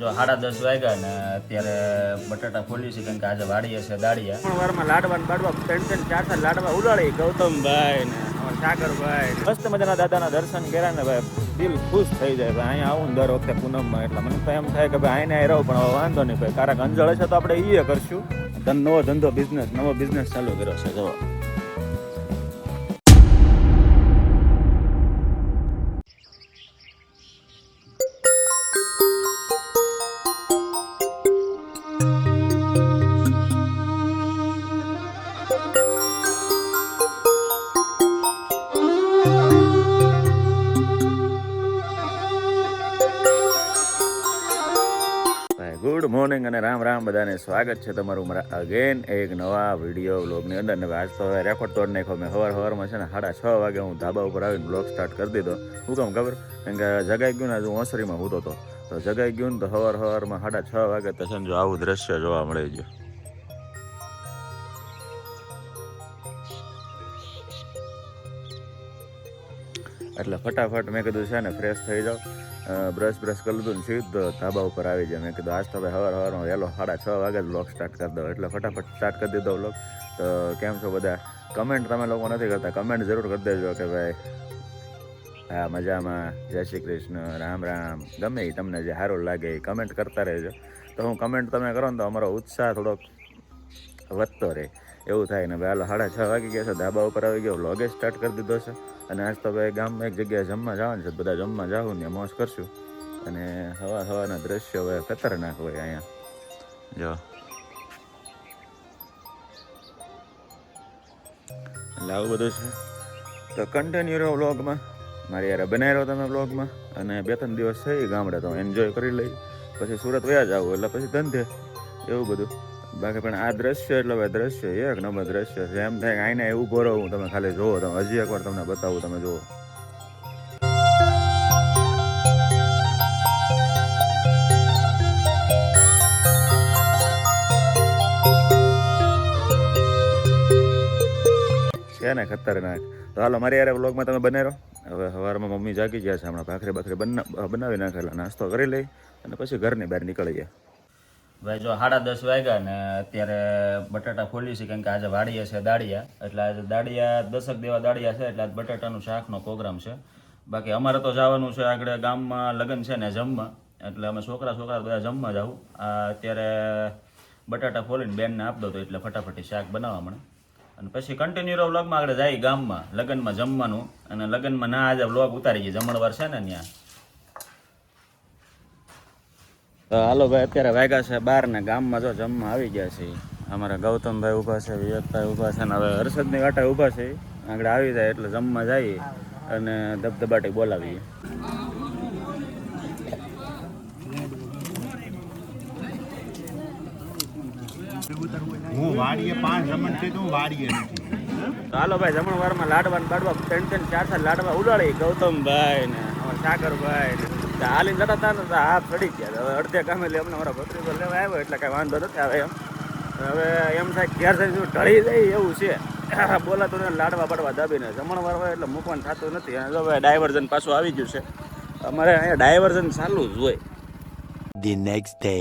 જો સાડા દસ વાગ્યા ને અત્યારે બટાટા ફોલી છે કેમ કે આજે વાડીએ છે દાળિયા. પણ વારમાં લાડવા ને બાડવા ત્રણ ત્રણ ચાર ચાર લાડવા ઉડાડી ગૌતમભાઈ ને સાગરભાઈ મસ્ત મજાના દાદાના દર્શન કર્યા ને ભાઈ. દિલ ખુશ થઈ જાય ભાઈ. અહીંયા આવું ને દર વખતે પૂનમમાં. એટલે મને તો એમ થાય કે ભાઈ અહીંયા અહીં રહું પણ હવે વાંધો નહીં ભાઈ. કારક અંજળ છે તો આપણે એ કરશું. ધન નવો ધંધો બિઝનેસ નવો બિઝનેસ ચાલુ કર્યો છે જો ગુડ મોર્નિંગ અને રામ રામ, બધાને સ્વાગત છે તમારું મારા અગેન એક નવા વીડિયો બ્લોગની અંદર. ને આજ તો હવે રેકોર્ડ તોડ નાખ્યો. મેં સવાર સવારમાં છે ને સાડા છ વાગે હું ધાબા ઉપર આવીને બ્લોગ સ્ટાર્ટ કરી દીધો. હું કેમ ખબર? કેમ કે જગાઈ ગયું ને આજે હું ઓસરીમાં હૂતો. હતો તો જગાઈ ગયું ને તો સવાર સવારમાં સાડા છ વાગે તો છે ને જો આવું દ્રશ્ય જોવા મળે છે. એટલે ફટાફટ મેં કીધું છે ને ફ્રેશ થઈ જાઓ. બ્રશ બ્રશ કરી લીધું ને સીધો ધાબા ઉપર આવી જાય મેં કીધું, આજ તો ભાઈ હવાર હવારનો વહેલો સાડા છ વાગે જ બ્લોગ સ્ટાર્ટ કરી દો એટલે ફટાફટ સ્ટાર્ટ કરી દીધો બ્લોગ તો કેમ છો બધા? કમેન્ટ તમે લોકો નથી કરતા. કમેન્ટ જરૂર કરી દેજો કે ભાઈ, હા, મજામાં. જય શ્રી કૃષ્ણ. રામ રામ. ગમે તમને જે સારું લાગે એ કમેન્ટ કરતા રહેજો. તો હું કમેન્ટ તમે કરો ને તો અમારો ઉત્સાહ થોડોક વધતો રહે. એવું થાય ને ભાઈ સાડા છ વાગી ગયા છે, ધાબા ઉપર આવી ગયો વ્લોગે સ્ટાર્ટ કરી દીધો છે. અને આજ તો ભાઈ ગામમાં એક જગ્યાએ જમવા જવાનું છે, બધા જમવા જાવું ને મોજ કરશું. અને હવા હવાના દ્રશ્યો હવે ખતરનાક હોય અહીંયા. જો. એટલે આવું બધું છે. તો કન્ટિન્યુ રહો વ્લોગમાં મારી યાર બનાવી રહો તમે વ્લોગમાં અને બે ત્રણ દિવસ થઈ ગામડે તો એન્જોય કરી લઈ. પછી સુરત વયા જાવ એટલે પછી ધંધે. એવું બધું. બાકી પણ આ દ્રશ્ય એટલે હવે દ્રશ્ય એક નંબર દ્રશ્ય છે. એમ થાય આઈને ભરો રહું તમે ખાલી જોવો તમે હજી એકવાર તમને બતાવું, તમે જુઓ. છે ને ખતરનાક. તો હાલો, મારી યાર વ્લોગમાં તમે બને રહો. હવે સવારમાં મમ્મી જાગી ગયા છે, હમણાં ભાખરી બાખરી બના બનાવી નાખેલા નાસ્તો કરી લઈ અને પછી ઘરની બહાર નીકળી ગયા. ભાઈ, જો સાડા દસ વાગ્યા ને અત્યારે બટાટા ફોલી છે, કેમ કે આજે વાડીએ છે દાળિયા. એટલે આજે દાળિયા, દસક દેવા દાળિયા છે, એટલે આજ બટાટાનું શાકનો પ્રોગ્રામ છે. બાકી અમારે તો જવાનું છે આગળ ગામમાં, લગ્ન છે ને જમવા. એટલે અમે છોકરા છોકરા બધા જમવા જાવું અત્યારે બટાટા ફોલીને બેનને આપ દો તો એટલે ફટાફટી શાક બનાવવા મને અને પછી કન્ટિન્યુ વ્લોગમાં આગળ, જાય ગામમાં, લગ્નમાં જમવાનું. અને લગ્નમાં ના, આજે વ્લોગ ઉતારી ગઈ જમણવાર છે ને ત્યાં. તો હાલો ભાઈ અત્યારે વાગ્યા છે બાર ને ગામમાં જો જમવા આવી ગયા છે અમારા ગૌતમભાઈ ઊભા છે વિવેકભાઈ ઊભા છે ને હવે હર્ષદની વાટા ઊભા છે. આગળ આવી જાય એટલે જમવા જઈએ અને ધબધબાટી બોલાવીએ. હું વાડીએ પાંચ રમણ છે તો હું વાડીએ હાલો ભાઈ જમણવારમાં લાડવા ને બાડવા ત્રણ ત્રણ ચાર ચાર લાડવા ઉડાડી ગૌતમભાઈ ને સાગરભાઈ ને હાલીને જતા હતા ને તો હાથ ચડી ગયા. હવે અડધે કામે લે અમને અમારા ભત્રીજો લેવા આવ્યો એટલે કાંઈ વાંધો નથી આવે એમ. હવે એમ થાય ઘેર થઈ ઢળી જાય એવું છે. બોલાતું ને લાડવા પડવા દાબીને. જમણવાર હોય એટલે મૂકવાનું થતું નથી. અને હવે ડાયવર્ઝન પાછું આવી ગયું છે. અમારે અહીંયા ડાયવર્ઝન ચાલુ જ હોય. The next day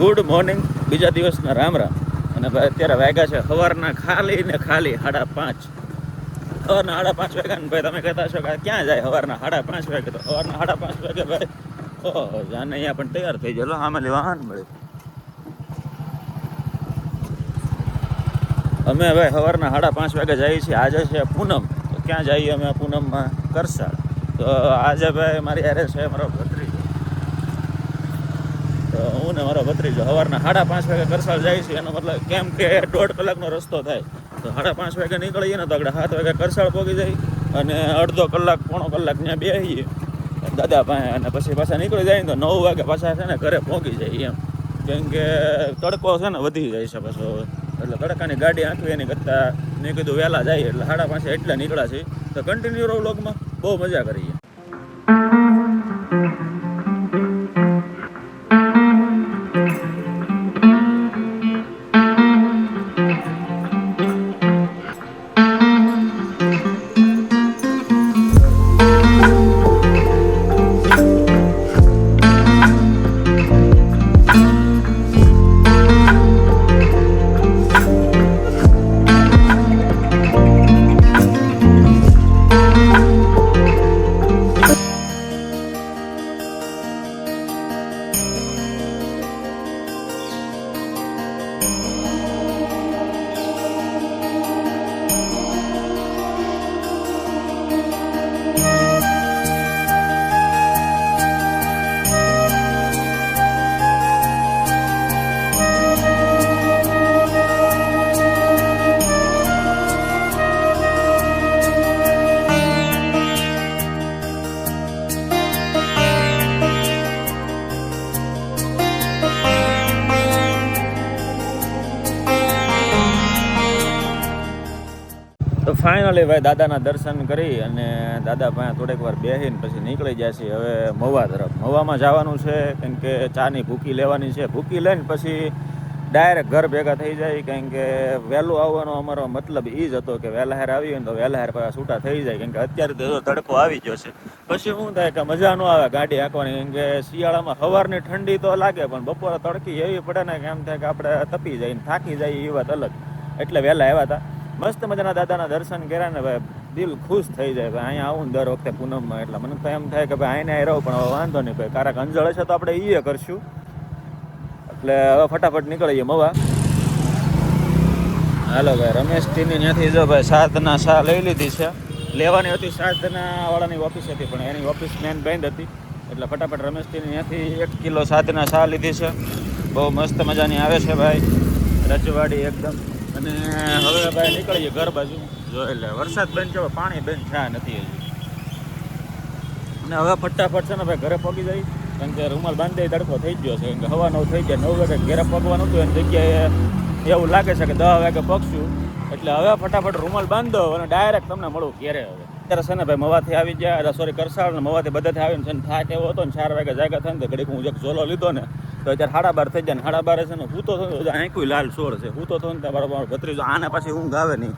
good morning. બીજા દિવસના રામ રામ. અને ભાઈ અત્યારે વાગ્યા છે સવારના ખાલી ને ખાલી સાડા પાંચ. સવારના સાડા પાંચ વાગ્યા ભાઈ તમે કહેતા છો કે ક્યાં જાય સવારના સાડા પાંચ વાગે તો સવારના સાડા પાંચ વાગે ભાઈ. ઓહો, જાને અહીંયા પણ તૈયાર થઈ ગયેલો આમાં વાહન મળે. અમે ભાઈ સવારના સાડા પાંચ વાગે જઈએ છીએ. આજે છે પૂનમ. તો ક્યાં જઈએ અમે પૂનમમાં? કરસાળ. તો આજે ભાઈ મારી યારે છે મારો ભત્રીજો. તો હું ને મારો ભત્રીજો સવારના સાડા પાંચ વાગે કરસાળ જાય છે એનો મતલબ કેમ કે દોઢ કલાકનો રસ્તો થાય. તો સાડા પાંચ વાગે નીકળીએ ને તો આપણે સાત વાગે કરસાળ પહોંચી જાય અને અડધો કલાક, પોણો કલાક ત્યાં બેસીએ દાદા પાસે અને પછી પાછા નીકળી જાય ને તો નવ વાગે પાછા છે ને ઘરે પહોંચી જાય એમ. કેમ કે તડકો છે ને વધી જાય છે પાછો. એટલે તડકાની ગાડી આંકવી એની કરતાં મેં કીધું વહેલા જાય એટલે સાડા પાંચે એટલા નીકળ્યા છે તો કન્ટિન્યુ રહો વ્લોગમાં બહુ મજા કરીએ. ફાઇનલી ભાઈ દાદાના દર્શન કરી અને દાદા પાસે થોડીક વાર બેસીને પછી નીકળી જાય છે. હવે મવા તરફ. મવામાં જવાનું છે, કેમ કે ચાની ભૂકી લેવાની છે. ભૂકી લઈને પછી ડાયરેક્ટ ઘર ભેગા થઈ જાય, કેમ કે વહેલું આવવાનો અમારો મતલબ એ જ હતો કે વહેલા હાર હોય તો વહેલા હાર પાછા છૂટા થઈ જાય, કેમ કે અત્યારે તો તડકો આવી ગયો છે. પછી શું થાય કે મજા ન આવે ગાડી હાંકવાની, કેમ કે શિયાળામાં સવારની ઠંડી તો લાગે, પણ બપોરે તડકી એવી પડે ને કે એમ થાય કે આપણે તપી જાય થાકી જાય એ વાત અલગ. એટલે વહેલા આવ્યા હતા. મસ્ત મજાના દાદાના દર્શન કર્યા ને ભાઈ, દિલ ખુશ થઈ જાય ભાઈ, અહીંયા આવું દર વખતે પૂનમમાં એટલે મને તો એમ થાય કે ભાઈ અહીંયા રહો પણ હવે વાંધો નહીં ભાઈ, કારક અંજળ હશે તો આપણે એ કરશું. એટલે હવે ફટાફટ નીકળીએ મવા. હાલો ભાઈ રમેશ ટીની ત્યાંથી જો ભાઈ સાધના શા લઈ લીધી છે. લેવાની હતી સાધના વાળાની ઓફિસ હતી, પણ એની ઓફિસ મેન બંધ હતી. એટલે ફટાફટ રમેશ ટીની ત્યાંથી એક કિલો સાધના શા લીધી છે. બહુ મસ્ત મજાની આવે છે ભાઈ. રજવાડી એકદમ અને હવે ભાઈ નીકળીએ ઘર બાજુ. જો એટલે વરસાદ બંધ છે પાણી બંધ થયા નથી હજી. અને હવે ફટાફટ છે ને ભાઈ ઘરે પગી જાય કારણ કે રૂમાલ બાંધે તડકો થઈ ગયો છે. કે હવા નવ થઈ ગયા, નવ વાગે ઘરે પગવાનું હતું, એની જગ્યાએ એવું લાગે છે કે દસ વાગે પગશું. એટલે હવે ફટાફટ રૂમાલ બાંધો અને ડાયરેક્ટ તમને મળું ક્યારે હવે. અત્યારે છે ને ભાઈ મવાથી આવી ગયા સોરી કરસાળ ને મવાથી બધાથી આવીને છે ને થાક એવો હતો ને ચાર વાગે જાગા થાય ને તો ઘડીક હું એક ઝોલો લીધો ને તો અત્યારે સાડા બાર થઈ જાય સાડા બારે છે ને હું તો આંખું લાલ સોર છે. હું તો થયો ને મારો ભત્રીજો આને પાછી ઊંઘ આવે નહીં.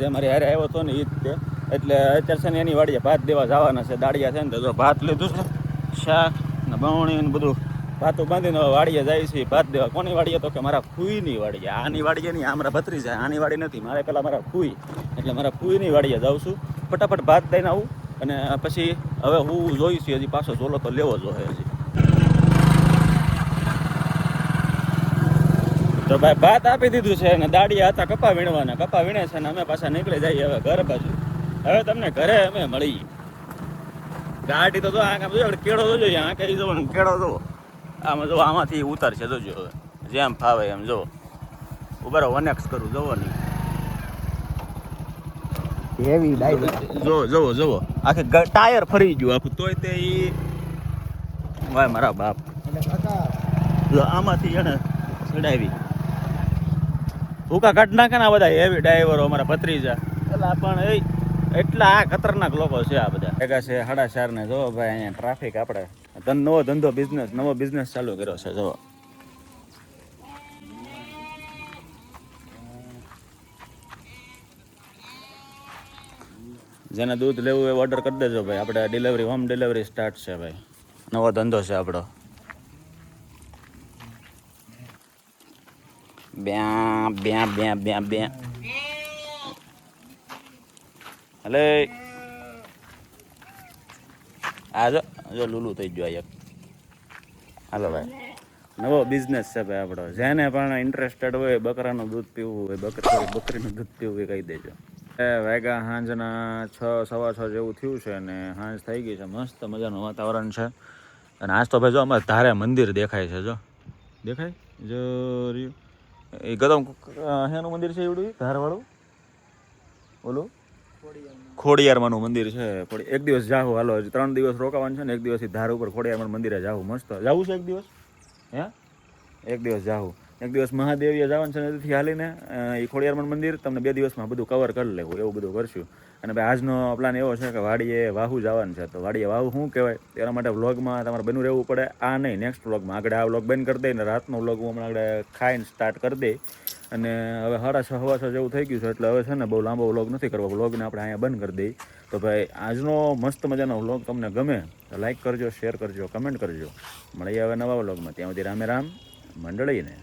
જે મારી હારે આવ્યો હતો ને એ જ એટલે અત્યારે છે ને એની વાડીએ ભાત દેવા જવાના છે. દાડિયા છે ને તો ભાત લીધું છે, શાક ને બવણી ને બધું. ભાતું બાંધીને વાડીએ જાય છે. ભાત દેવા કોની વાડીએ તો કે મારા ફૂઈની વાડીએ. આની વાડીએ નહીં આ મારા ભત્રી છે. આની વાડી નથી. મારે પહેલાં મારા ફૂઈ. એટલે મારા ફૂઈની વાડીએ જાઉં છું. ફટાફટ ભાત દઈને આવું. અને પછી હવે હું જોઈશ હજી પાછો ઝોલો તો લેવો જોઈએ હજી. તો ભાઈ ભાત આપી દીધું છે અને દાડિયા હતા કપા વીણવાના. કપા વીણે છે ને અમે પાછા નીકળી જઈએ હવે ઘર બાજુ. હવે તમને ઘરે અમે મળીએ ગાડી તો જો આ કામ કેળો જોજો આ કઈ જો કેળો જો આમાં જો આમાંથી ઉતારશે જોજો હવે. જેમ ફાવે એમ જો ઊભા વનેક્સ કરું જોવો નહીં. હેવી જો જોવો જોવો આખે ટાયર ફરી ગયું આખું. તોય તે ઈ વાય મારા બાપ. જો આમાંથી એને ચડાવી. ભૂકા કાઢ નાખે ને આ બધા હેવી ડ્રાઈવરો અમારા ભત્રીજા. એટલે પણ એ એટલા આ ખતરનાક લોકો છે આ બધા. ભેગા છે સાડા ચાર ને જો ભાઈ, અહીંયા ટ્રાફિક આપણે. નવો ધંધો બિઝનેસ નવો બિઝનેસ ચાલુ કર્યો છે જો જેને દૂધ લેવું એ ઓર્ડર કરી દેજો ભાઈ. આપણે ડિલિવરી હોમ ડિલિવરી સ્ટાર્ટ છે ભાઈ. નવો ધંધો છે આપણો. બ્યા બ્યા બ્યા બ્યા બ્યા હલે આ જો જો લુલું થઈ ગયું એક હાલો ભાઈ નવો બિઝનેસ છે, ભાઈ, આપણો. જેને પણ ઇન્ટરેસ્ટેડ હોય બકરાનું દૂધ પીવું હોય, બકરી બકરીનું દૂધ પીવું હોય કહી દેજો. એ વાગ્યા સાંજના છ, સવા છ જેવું થયું છે અને સાંજ થઈ ગઈ છે. મસ્ત મજાનું વાતાવરણ છે. અને આજ તો ભાઈ જો અમારે ધારે મંદિર દેખાય છે, જો. દેખાય? જો રહ્યું. એ ગદમ હેનું મંદિર છે એવડું ધારવાળું ઓલું ખોડિયારમાંનું મંદિર છે. પણ એક દિવસ જાહું, હાલો ત્રણ દિવસ રોકાવાનું છે ને, એક દિવસ ધાર ઉપર ખોડિયારમાં મંદિરે જાહું, મસ્ત. જાવું છે એક દિવસ? હે? એક દિવસ જાહું. એક દિવસ મહાદેવીએ જવાનું છે નદીથી હાલીને એ ખોડિયારમાં મંદિર, તમને બે દિવસમાં બધું કવર કરી લેવું, એવું બધું કરશું. અને ભાઈ, આજનો પ્લાન એવો છે કે વાડીએ વાહુ જવાનું છે. તો વાડીએ વાહુ શું કહેવાય? તેના માટે વ્લોગમાં તમારે બન્યું રહેવું પડે. આ નહીં નેક્સ્ટ વ્લોગમાં આગળ આ વ્લોગ બંધ કરી દઈને રાતનો વ્લોગ હું હમણાં આગળ ખાઈને સ્ટાર્ટ કરી દઈ અને હવે સાડા છ હવા જેવું થઈ ગયું છે, એટલે હવે છે ને બહુ લાંબો વ્લોગ નથી કરવો. વ્લોગને આપણે અહીંયા બંધ કરી દઈ તો ભાઈ, આજનો મસ્ત મજાનો વ્લોગ તમને ગમે તો લાઈક કરજો શેર કરજો કમેન્ટ કરજો. મળીએ હવે નવા વ્લોગમાં ત્યાં સુધી રામે રામ, મંડળીને.